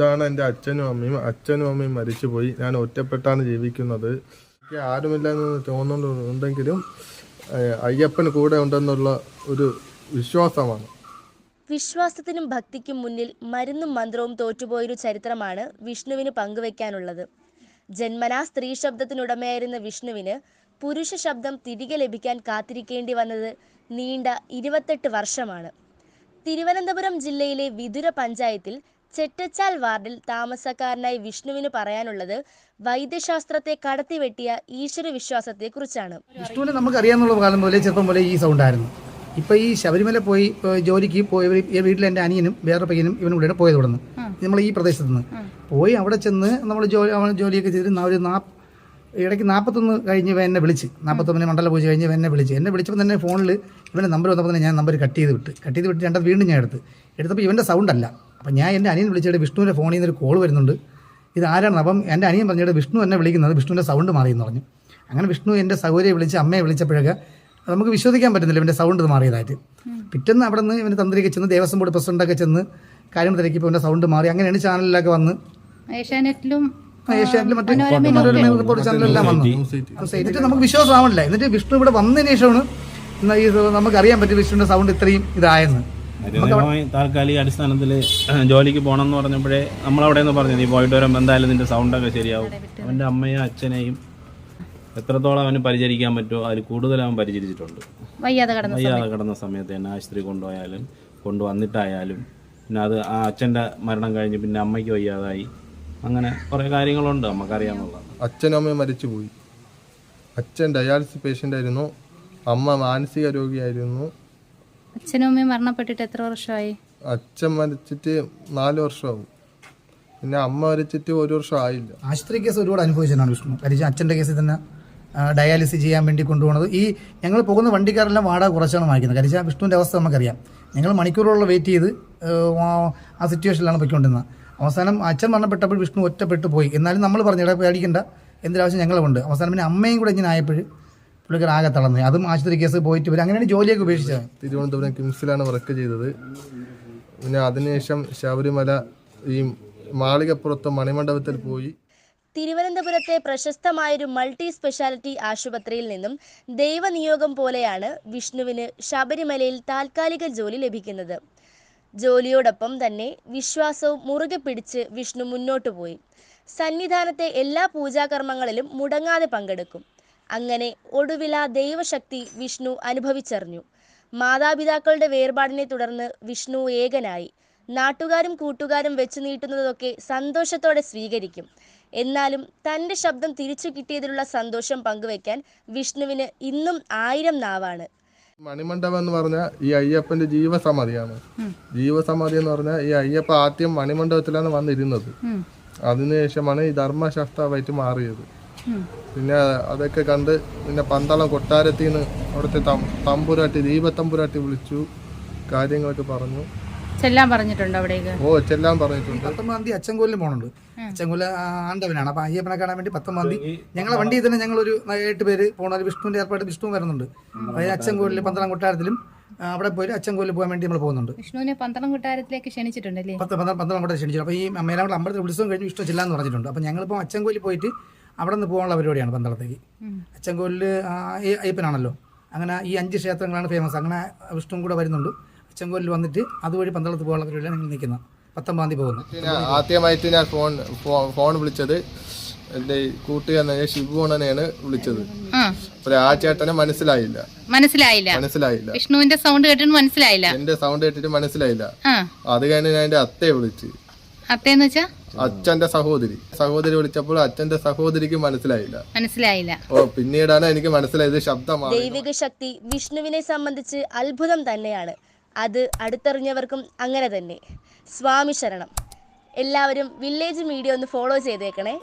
ഇതാണ് എന്റെ അച്ഛനും അമ്മയും. അച്ഛനും അമ്മയും മരിച്ചുപോയി. ഞാൻ ഒറ്റപ്പെട്ടാണ് ജീവിക്കുന്നത്. എനിക്ക് ആരുമില്ലെന്ന് തോന്നുന്നുണ്ടെങ്കിലും അയ്യപ്പൻ കൂടെ ഉണ്ടെന്നുള്ള ഒരു വിശ്വാസമാണ്. വിശ്വാസത്തിനും ഭക്തിക്കും മുന്നിൽ മരുന്നും മന്ത്രവും തോറ്റുപോയൊരു ചരിത്രമാണ് വിഷ്ണുവിന് പങ്കുവെക്കാനുള്ളത്. ജന്മനാ സ്ത്രീ ശബ്ദത്തിനുടമയായിരുന്ന വിഷ്ണുവിന് പുരുഷ ശബ്ദം തിരികെ ലഭിക്കാൻ കാത്തിരിക്കേണ്ടി വന്നത് നീണ്ട ഇരുപത്തെട്ട് വർഷമാണ്. തിരുവനന്തപുരം ജില്ലയിലെ വിതുര പഞ്ചായത്തിൽ ചെറ്റച്ചാൽ വാർഡിൽ താമസക്കാരനായി വിഷ്ണുവിന് പറയാനുള്ളത് വൈദ്യശാസ്ത്രത്തെ കടത്തിവെട്ടിയ ഈശ്വര വിശ്വാസത്തെക്കുറിച്ചാണ് വിഷ്ണുവിനെ നമുക്ക് അറിയാവുന്ന കാലം മുതലേ ചെറുപ്പം മുതലേ ഈ സൗണ്ട് ആയിരുന്നു ഇപ്പൊ ഈ ശബരിമല പോയി ജോലിക്ക് പോയി വീട്ടിൽ എന്റെ അനിയനും വേറെ പയ്യനും ഇവനും കൂടെയാണ് പോയത് ഇവിടെ നിന്ന് നമ്മൾ ഈ പ്രദേശത്ത് നിന്ന് പോയി അവിടെ ചെന്ന് നമ്മൾ ജോലി ജോലിയൊക്കെ ചെയ്തിരുന്ന ഒരു നാ ഇടയ്ക്ക് നാൽപ്പത്തൊന്ന് കഴിഞ്ഞ് എന്നെ വിളിച്ച്. നാൽപ്പത്തൊന്നിന് മണ്ഡല പൂജ കഴിഞ്ഞ് എന്നെ വിളിച്ച്. എന്നെ വിളിച്ചപ്പോൾ തന്നെ ഫോണിൽ ഇവന്റെ നമ്പർ വന്നപ്പോൾ തന്നെ ഞാൻ നമ്പർ കട്ട് ചെയ്ത് വിട്ട്. കട്ട് ചെയ്ത് വിട്ട് രണ്ടത് വീണ്ടും ഞാൻ എടുത്ത്. എടുത്തപ്പോൾ ഇവന്റെ സൗണ്ട് അല്ല അപ്പം ഞാൻ എന്റെ അനിയൻ വിളിച്ചിട്ട് വിഷ്ണുവിന്റെ ഫോണിൽ നിന്ന് ഒരു കോൾ വരുന്നുണ്ട്. ഇത് ആരാണ്? അപ്പം എന്റെ അനിയൻ പറഞ്ഞിട്ട് വിഷ്ണു എന്നെ വിളിക്കുന്നത് വിഷ്ണുവിന്റെ സൗണ്ട് മാറിയെന്ന് എന്ന് പറഞ്ഞു. അങ്ങനെ വിഷ്ണു എന്റെ സൗകര്യം വിളിച്ച് അമ്മയെ വിളിച്ചപ്പോഴൊക്കെ നമുക്ക് വിശ്വസിക്കാൻ പറ്റുന്നില്ല ഇവന്റെ സൗണ്ട് മാറിയതായിട്ട്. പിറ്റേന്ന് അവിടെ നിന്ന് ഇവന്റെ തന്ത്രിയൊക്കെ ചെന്ന് ദേവസ്വം ബോർഡ് പ്രസിഡന്റൊക്കെ ചെന്ന് കാര്യം തിരക്കിപ്പോൾ ഇവന്റെ സൗണ്ട് മാറി. അങ്ങനെ അങ്ങനെയാണ് ചാനലിലൊക്കെ വന്ന് ഏഷ്യാനെറ്റിലും മറ്റേ റിപ്പോർട്ട് ചാനലെല്ലാം വന്നു. എന്നിട്ട് നമുക്ക് വിശ്വാസമാവണില്ല. എന്നിട്ട് വിഷ്ണു ഇവിടെ വന്നതിന് ശേഷമാണ് ഈ നമുക്ക് അറിയാൻ പറ്റും വിഷ്ണുവിന്റെ സൗണ്ട് ഇത്രയും ഇതായെന്ന്. നിയമമായി താൽക്കാലിക അടിസ്ഥാനത്തിൽ ജോലിക്ക് പോകണം എന്ന് പറഞ്ഞപ്പോഴേ നമ്മളവിടെ നിന്ന് പറഞ്ഞു നീ പോയിട്ട് വരുമ്പോൾ എന്തായാലും നിന്റെ സൗണ്ടൊക്കെ ശരിയാവും. അവന്റെ അമ്മയും അച്ഛനെയും എത്രത്തോളം അവന് പരിചരിക്കാൻ പറ്റുമോ അതിൽ കൂടുതൽ അവൻ പരിചരിച്ചിട്ടുണ്ട്. വയ്യാതെ കടന്നു സമയത്ത്. തന്നെ ആശുപത്രി കൊണ്ടുപോയാലും കൊണ്ടുവന്നിട്ടായാലും പിന്നെ അത് ആ അച്ഛന്റെ മരണം കഴിഞ്ഞ് പിന്നെ അമ്മയ്ക്ക് വയ്യാതായി. അങ്ങനെ കുറേ കാര്യങ്ങളുണ്ട് നമുക്കറിയാമെന്നുള്ളത്. അച്ഛനമ്മയും അമ്മയും മരിച്ചുപോയി. അച്ഛൻ ഡയാലിസിസ് പേഷ്യന്റ് ആയിരുന്നു അമ്മ മാനസിക രോഗിയായിരുന്നു. അച്ഛനും അമ്മയും മരണപ്പെട്ടിട്ട് എത്ര വർഷമായി? അച്ഛൻ മരിച്ചിട്ട് നാല് വർഷമാവും. പിന്നെ അമ്മ മരിച്ചിട്ട് ഒരു വർഷം ആയില്ല. ആശുപത്രി കേസ് ഒരുപാട് അനുഭവിച്ചതാണ് വിഷ്ണു. കാര്യം അച്ഛന്റെ കേസിൽ തന്നെ ഡയാലിസിസ് ചെയ്യാൻ വേണ്ടി കൊണ്ടുപോകുന്നത് ഈ ഞങ്ങൾ പോകുന്ന വണ്ടിക്കാരെല്ലാം വാടക കുറച്ചാണ് വാങ്ങിക്കുന്നത്. കരിച്ച വിഷ്ണുവിന്റെ അവസ്ഥ നമുക്കറിയാം. ഞങ്ങൾ മണിക്കൂറുകളോളം വെയിറ്റ് ചെയ്ത് ആ- സിറ്റുവേഷനിലാണ് പോയിക്കൊണ്ടിരുന്നത്. അവസാനം അച്ഛൻ മരണപ്പെട്ടപ്പോൾ വിഷ്ണു ഒറ്റപ്പെട്ടു പോയി. എന്നാലും നമ്മൾ പറഞ്ഞു ഇടയ്ക്ക് പേടിക്കണ്ട. എന്തൊരാവശ്യം ഞങ്ങളുണ്ട് അവസാനം പിന്നെ അമ്മയും കൂടെ ഇങ്ങനെ ആയപ്പോൾ പുള്ളിക്കാർ ആകെ തളർന്നു. അതും ആശുപത്രി കേസ് പോയിട്ട് വരും അങ്ങനെയാണ് ജോലിയൊക്കെ ഉപേക്ഷിച്ചത്. തിരുവനന്തപുരം കിംസിലാണ് വർക്ക് ചെയ്തത്. പിന്നെ അതിനുശേഷം ശബരിമല ഈ മാളികപ്പുറത്ത് മണിമണ്ഡപത്തിൽ പോയി. തിരുവനന്തപുരത്തെ പ്രശസ്തമായൊരു മൾട്ടി സ്പെഷ്യാലിറ്റി ആശുപത്രിയിൽ നിന്നും ദൈവനിയോഗം പോലെയാണ് വിഷ്ണുവിന് ശബരിമലയിൽ താൽക്കാലിക ജോലി ലഭിക്കുന്നത്. ജോലിയോടൊപ്പം തന്നെ വിശ്വാസവും മുറുകെ പിടിച്ച് വിഷ്ണു മുന്നോട്ടു പോയി. സന്നിധാനത്തെ എല്ലാ പൂജാകർമ്മങ്ങളിലും മുടങ്ങാതെ പങ്കെടുക്കും. അങ്ങനെ ഒടുവിൽ ആ ദൈവശക്തി വിഷ്ണു അനുഭവിച്ചറിഞ്ഞു. മാതാപിതാക്കളുടെ വേർപാടിനെ തുടർന്ന് വിഷ്ണു ഏകനായി. നാട്ടുകാരും കൂട്ടുകാരും വെച്ചു നീട്ടുന്നതൊക്കെ സന്തോഷത്തോടെ സ്വീകരിക്കും. എന്നാലും തന്റെ ശബ്ദം തിരിച്ചു കിട്ടിയതിലുള്ള സന്തോഷം പങ്കുവെക്കാൻ വിഷ്ണുവിന് ഇന്നും ആയിരം നാവാണ്. മണിമണ്ഡപം എന്ന് പറഞ്ഞാൽ ഈ അയ്യപ്പന്റെ ജീവസമാധിയാണ്. ജീവസമാധി എന്ന് പറഞ്ഞാൽ ഈ അയ്യപ്പ ആദ്യം മണിമണ്ഡപത്തിലാണ് വന്നിരുന്നത്. അതിനുശേഷമാണ് ഈ ധർമ്മശാസ്ത്രമായിട്ട് മാറിയത്. പിന്നെ അതൊക്കെ കണ്ട് പിന്നെ പന്തളം കൊട്ടാരത്തിൽ നിന്ന് അവിടുത്തെ തമ്പുരാട്ടി ദീപത്തമ്പുരാട്ടി വിളിച്ചു കാര്യങ്ങളൊക്കെ പറഞ്ഞു. ചെല്ലാൻ പറഞ്ഞിട്ടുണ്ട് അവിടേക്ക്? ഓ ചെല്ലാൻ പറഞ്ഞിട്ടുണ്ട്. പത്തൊമ്പതാം തീയതി അച്ചൻകോലിൽ പോകുന്നുണ്ട് അച്ചൻകോൽ ആണ്ടവനാണ്. അപ്പൊ അയ്യപ്പനെ കാണാൻ വേണ്ടി പത്തൊമ്പതാം തീയതി ഞങ്ങളെ വണ്ടി തന്നെ ഞങ്ങൾ ഒരു എട്ട് പേര് ഒരു വിഷ്ണുവിന്റെ ഏർപ്പാട് വിഷ്ണു വരുന്നുണ്ട്. അതായത് അച്ചൻകോലിൽ പന്തളം കൊട്ടാരത്തിലും അവിടെ പോയി അച്ചൻകോലിൽ പോകാൻ വേണ്ടി നമ്മൾ പോകുന്നുണ്ട്. വിഷ്ണുവിനെ പന്തളം കൊട്ടാരത്തിലേക്ക് ക്ഷണിച്ചിട്ടുണ്ടല്ലേ? പത്ത് പന്ത്രണ്ട് പന്തളം കൊട്ടാരം ക്ഷണിച്ചു. അപ്പോൾ ഈ മേലാവിടെ അമ്പലത്തിൽ ഉത്സവം കഴിഞ്ഞ് വിഷ്ണു ചെല്ലാന്ന് പറഞ്ഞിട്ടുണ്ട്. അപ്പോൾ ഞങ്ങളിപ്പോൾ അച്ചൻകോലിൽ പോയിട്ട് അവിടെ നിന്ന് പോകാനുള്ള പരിപാടിയാണ് പന്തളത്തേക്ക്. അച്ചൻകോലിൽ ഈ അയ്യപ്പനാണല്ലോ. അങ്ങനെ ഈ അഞ്ച് ക്ഷേത്രങ്ങളാണ് ഫേമസ് അങ്ങനെ വിഷ്ണുവും കൂടെ വരുന്നുണ്ട്. അച്ചൻകോലിൽ വന്നിട്ട് അതുവഴി പന്തളത്ത് പോകാനുള്ള പരിപാടിയാണ് നിങ്ങൾ നിൽക്കുന്നത്. പത്തൊമ്പതാം തീയതി പോകുന്നത്. ആദ്യമായിട്ട് ഞാൻ ഫോൺ ഫോൺ വിളിച്ചത് എന്റെ കൂട്ടുകാരനായ ശിവോണനെയാണ് വിളിച്ചത്. ആ. ചേട്ടനെ മനസ്സിലായില്ല. മനസ്സിലായില്ല. മനസ്സിലായില്ല. വിഷ്ണുവിന്റെ സൗണ്ട് കേട്ടിട്ട് മനസ്സിലായില്ല. എന്റെ സൗണ്ട് കേട്ടിട്ട് മനസ്സിലായില്ല. ആ. അത് കഴിഞ്ഞ് ഞാൻ എന്റെ അത്തയെ വിളിച്ച്. അത്തേന്ന് വെച്ചാ? അച്ഛന്റെ സഹോദരി. സഹോദരി വിളിച്ചപ്പോൾ അച്ഛന്റെ സഹോദരിക്ക് മനസ്സിലായില്ല. മനസ്സിലായില്ല. ഓ പിന്നീടാണ് എനിക്ക് മനസ്സിലായത് ശബ്ദമാണ്. ദൈവിക ശക്തി വിഷ്ണുവിനെ സംബന്ധിച്ച് അത്ഭുതം തന്നെയാണ്. അത് അടുത്തറിഞ്ഞവർക്കും അങ്ങനെ തന്നെ. സ്വാമി ശരണം. എല്ലാവരും വില്ലേജ് മീഡിയ ഒന്ന് ഫോളോ ചെയ്തേക്കണേ.